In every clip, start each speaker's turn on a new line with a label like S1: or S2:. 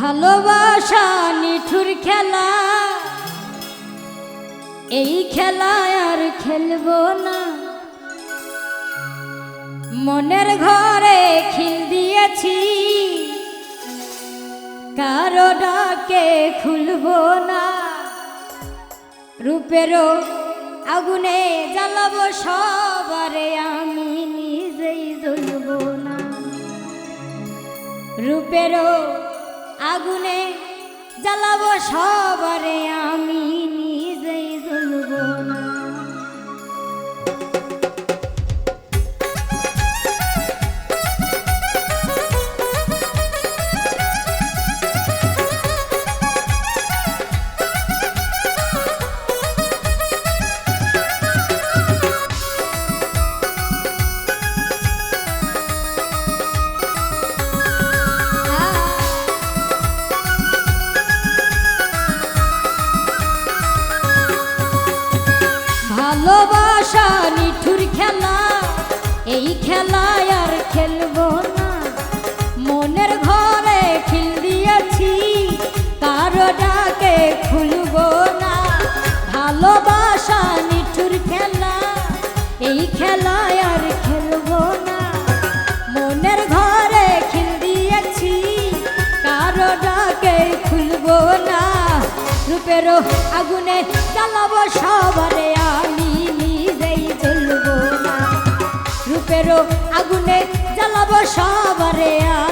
S1: ভালোবাসা, নিঠুর খেলা। এই খেলায় আর খেলব না। মনের ঘরে খিল দিয়েছি। কারও ডাকে খুলবো না। রূপেরও আগুনে জ্বালাবো সবারে, আমি নিজেই জ্বলব না। রূপেরও আগুনে জ্বালাবো সবারে আমি। ভালোবাসা, নিঠুর খেলা, এই খেলায় আর খেলব না। মনের ঘরে খিল দিয়েছি, কারও ডাকে খুলবো না। ভালোবাসা, নিঠুর খেলা, এই খেলায় আর খেলব না। মনের ঘরে খিল দিয়েছি, কারও ডাকে খুলবো না। রূপেরও আগুনে জ্বালাবো সবারে আমি। আগুনে জ্বালাবো সবারে আমি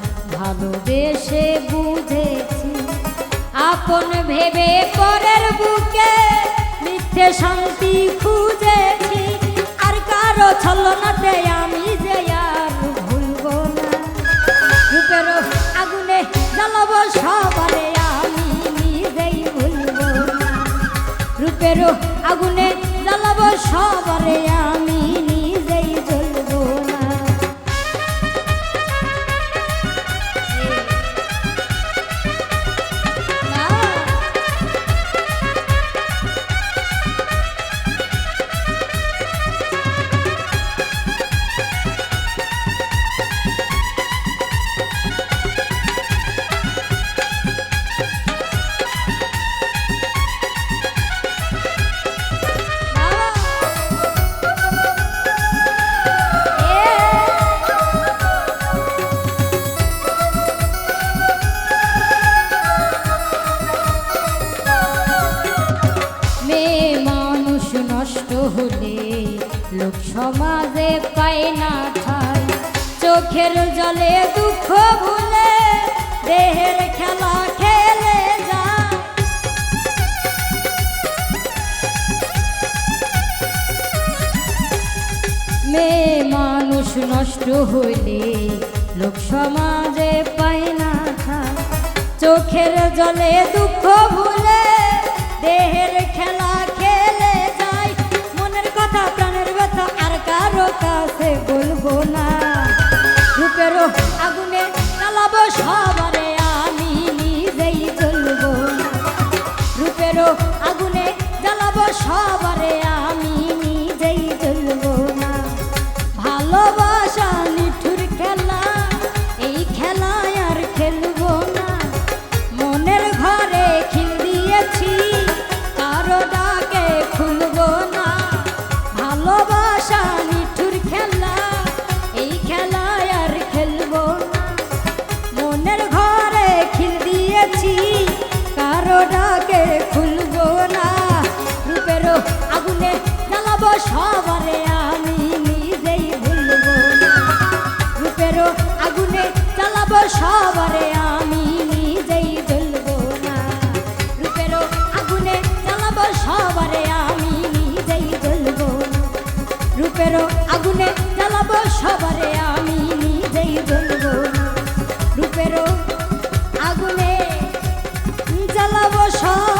S1: ভালোবেসে বুঝেছি, আপন ভেবে পরের বুকে মিথ্যে শান্তি খুঁজেছি। আর কারও ছলনাতে আমি যে আর ভুলবো না। রূপের আগুনে জ্বালাবো সবারে, আমি নিজেই ভুলবো না। রূপের আগুনে জ্বালাবো সবারে, আমি লোক সমাজে পায় না ঠাই চোখের জলে দুঃখ ভুলে দেহের খেলা খেলে মেয়ে মানুষ নষ্ট হইলে লোক সমাজে পায় না ঠাঁই। চোখের জলে দুঃখ ভুলে দেহের কাছে বলব না। রূপেরও আগুনে চালাবো সবারে সবারে আমি নিজেই ভুলবো না। রূপেরও আগুনে জ্বালাবো সবারে আমি নিজেই জ্বলবো না। রূপেরও আগুনে জ্বালাবো সবারে আমি নিজেই জ্বলবো না। রূপেরও আগুনে জ্বালাবো সবারে আমি নিজেই জ্বলবো না। রূপেরও আগুনে জ্বালাবো সব